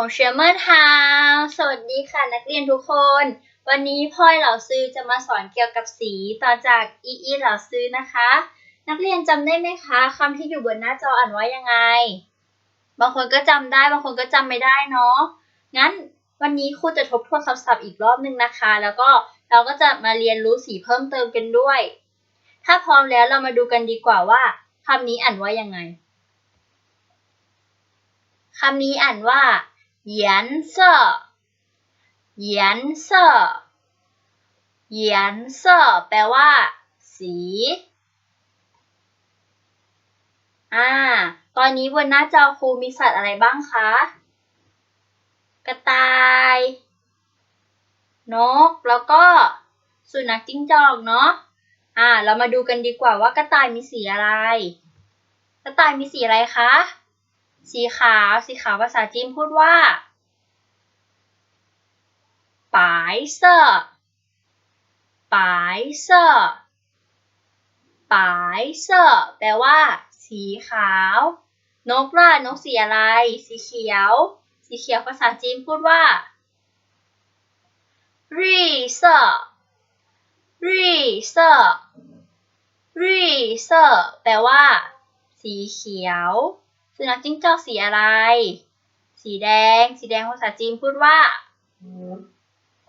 ผมเชียร์เมอร์ทาวสวัสดีค่ะนักเรียนทุกคน วันนี้พ่อยเหล่าซื้อจะมาสอนเกี่ยวกับสีต่อจากอีอีเหล่าซื้อนะคะ นักเรียนจำได้ไหมคะคำที่อยู่บนหน้าจออ่านว่ายังไง บางคนก็จำได้บางคนก็จำไม่ได้เนาะ งั้นวันนี้ครูจะทบทวนคำศัพท์อีกรอบนึงนะคะ แล้วก็เราก็จะมาเรียนรู้สีเพิ่มเติมกันด้วย ถ้าพร้อมแล้วเรามาดูกันดีกว่าว่าคำนี้อ่านว่ายังไงคำนี้อ่านว่า เหยียนเซ่อเหยียนเซ่อเหยียนเซ่อแปลว่า สี อ่า ตอนนี้บนหน้าจอครูมีสัตว์อะไรบ้างคะ กระต่าย นก แล้วก็สุนัขจิ้งจอกเนาะ อ่า เรามาดูกันดีกว่าว่ากระต่ายมีสีอะไร กระต่ายมีสีอะไรคะ สีขาว สีขาวภาษาจีนพูดว่า白色白色白色แปลว่า สีขาว นกล่ะนกสีอะไร สีเขียว สีเขียวภาษาจีนพูดว่า绿色绿色绿色แปลว่า สีเขียว สุนัขจิ้งจอกสีอะไร สีแดง สีแดงภาษาจีนพูดว่า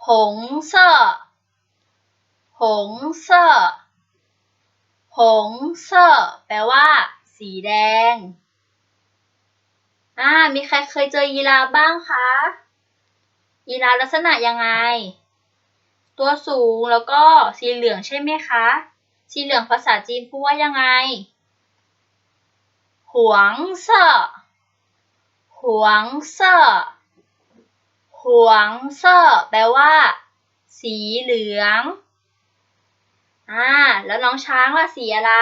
หงเซ่อหงเซ่อหงเซ่อแปลว่า สีแดง อ่า มีใครเคยเจอยีราฟบ้างคะ ยีราฟลักษณะยังไง ตัวสูงแล้วก็สีเหลืองใช่ไหมคะ สีเหลืองภาษาจีนพูดว่ายังไง หวงเซ่อหวงเซ่อหวงเซ่อแปลว่า สีเหลืองอ่าแล้วน้องช้างล่ะสีอะไร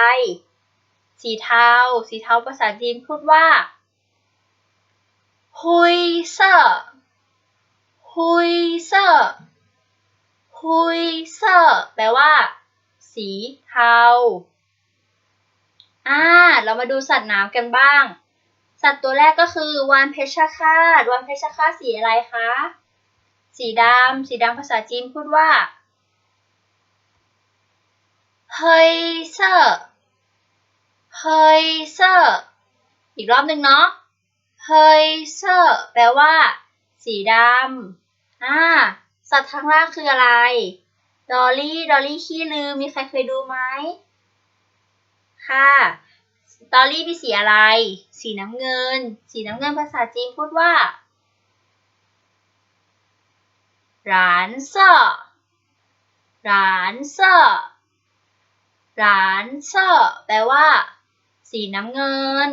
สีเทา สีเทาภาษาจีนพูดว่าฮุยเซ่อฮุยเซ่อฮุยเซ่อแปลว่า สีเทา เรามาดูสัตว์น้ำกันบ้าง สัตว์ตัวแรกก็คือวานเพชรฆาตวานเพชรฆาตสีอะไรคะ สีดำสีดำภาษาจีนพูดว่าเฮยเซอร์เฮยเซอร์อีกรอบหนึ่งเนาะเฮยเซอร์แปลว่า สีดำอ่าสัตว์ทางล่างคืออะไร ดอลลี่ ดอลลี่ขี้ลืม มีใครเคยดูไหมค่ะ ดอลลี่มีสีอะไร สีน้ำเงิน สีน้ำเงินภาษาจีนพูดว่าหลานเซอหลานเซอหลานเซอแปลว่า สีน้ำเงิน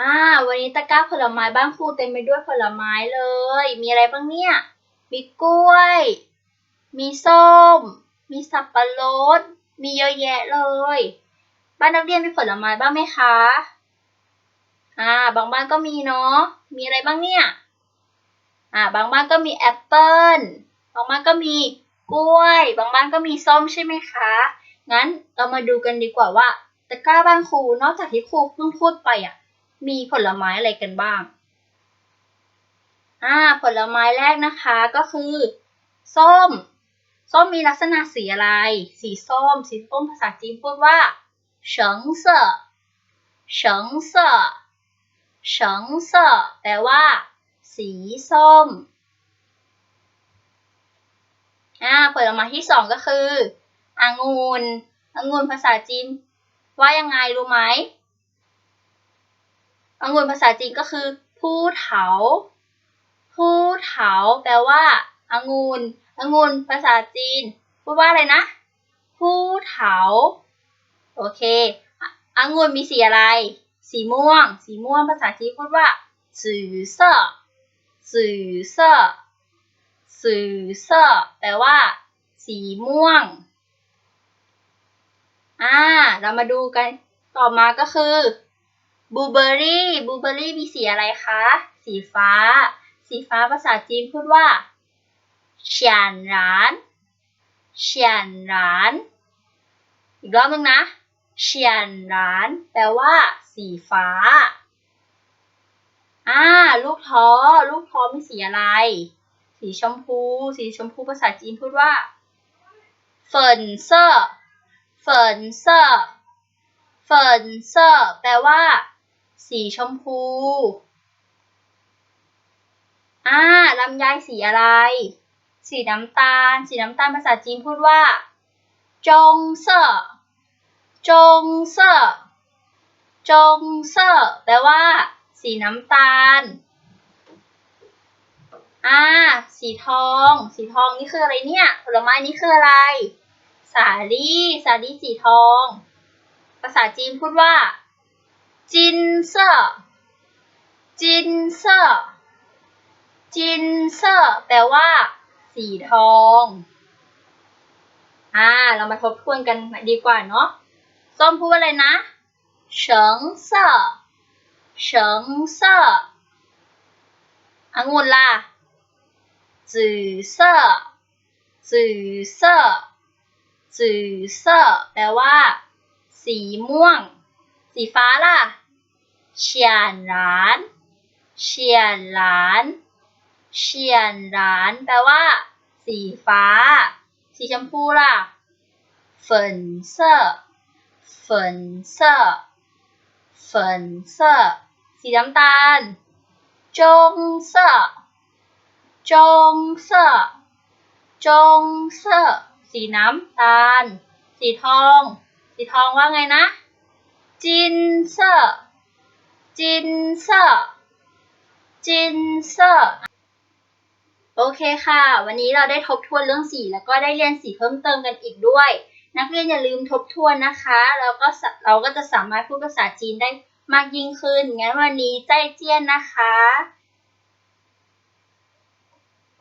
อ่า วันนี้ตะกร้าผลไม้บ้านครูเต็มไปด้วยผลไม้เลย มีอะไรบ้างเนี่ย มีกล้วย มีส้ม มีสับปะรด มีเยอะแยะเลย บ้านนักเรียนมีผลไม้บ้างไหมคะ อ่า บางบ้านก็มีเนาะ มีอะไรบ้างเนี่ย อ่า บางบ้านก็มีแอปเปิ้ลบางบ้านก็มีกล้วย บางบ้านก็มีส้มใช่ไหมคะ งั้นเรามาดูกันดีกว่าว่าตะกร้าบ้านครูนอกจากที่ครูเพิ่งพูดไปอะ มีผลไม้อะไรกันบ้าง อ่า ผลไม้แรกนะคะก็คือ ส้ม ส้มมีลักษณะสีอะไร สีส้ม สีส้มภาษาจีนพูดว่า เฉิงเซ่อเฉิงเซ่อเฉิงเซ่อแปลว่า สีส้ม อ่าผลไม้ที่สองก็คือองุ่นองุ่นภาษาจีน ว่ายังไงรู้ไหมองุ่นภาษาจีนก็คือผู้เถาผู้เถาแปลว่าองุ่นองุ่นภาษาจีนพูดว่าอะไรนะผู้เถา โอเคองุ่นมีสีอะไร สีม่วง สีม่วงภาษาจีนพูดว่าจือเซ่อจือเซ่อจือเซ่อแปลว่า สีม่วง อ่า เรามาดูกัน ต่อมาก็คือ บลูเบอร์รี่ บลูเบอร์รี่มีสีอะไรคะ สีฟ้า สีฟ้าภาษาจีนพูดว่าเฉียนหรานเฉียนหราน อีกรอบนึงนะ เฉียนหราน แปลว่า สีฟ้า อ่า ลูกท้อ ลูกท้อมีสีอะไร สีชมพู สีชมพูภาษาจีนพูดว่าเฟินเซอร์เฟินเซอร์เฟินเซอร์แปลว่า สีชมพู อ่าลำไยสีอะไร สีน้ำตาล สีน้ำตาลภาษาจีนพูดว่าจงเซอร์ จงเซอร์จงเซอร์แปลว่า สีน้ำตาล อ่า สีทอง สีทองนี่คืออะไรเนี่ย ผลไม้นี่คืออะไร สาลี่สาลี่สีทอง ภาษาจีนพูดว่า จินเซอร์จินเซอร์จินเซอร์แปลว่า สีทอง อ่า เรามาทบทวนกันดีกว่าเนาะ ส้มพูดว่าอะไรนะเฉิงเซอร์เฉิงเซอร์องุ่นล่ะจื่อเซอจื่อเซอจื่อเซอร์แปลว่า สีม่วง สีฟ้าล่ะเฉียนหลานเฉียนหลานเฉียนหลานแปลว่า สีฟ้า สีชมพูล่ะ粉色粉色นเฟินเซอร์สีน้ำตาล จงเซอร์จงเซอร์จงเซอร์สีน้ำตาล สีทอง สีทองว่าไงนะ จินเซอร์จินเซอร์จินเซอร์โอเคค่ะ วันนี้เราได้ทบทวนเรื่องสีแล้วก็ได้เรียนสีเพิ่มเติมกันอีกด้วย นักเรียนอย่าลืมทบทวนนะคะแล้วก็เราก็จะสามารถพูดภาษาจีนได้มากยิ่งขึ้น งั้นวันนี้ใจเจียนนะคะ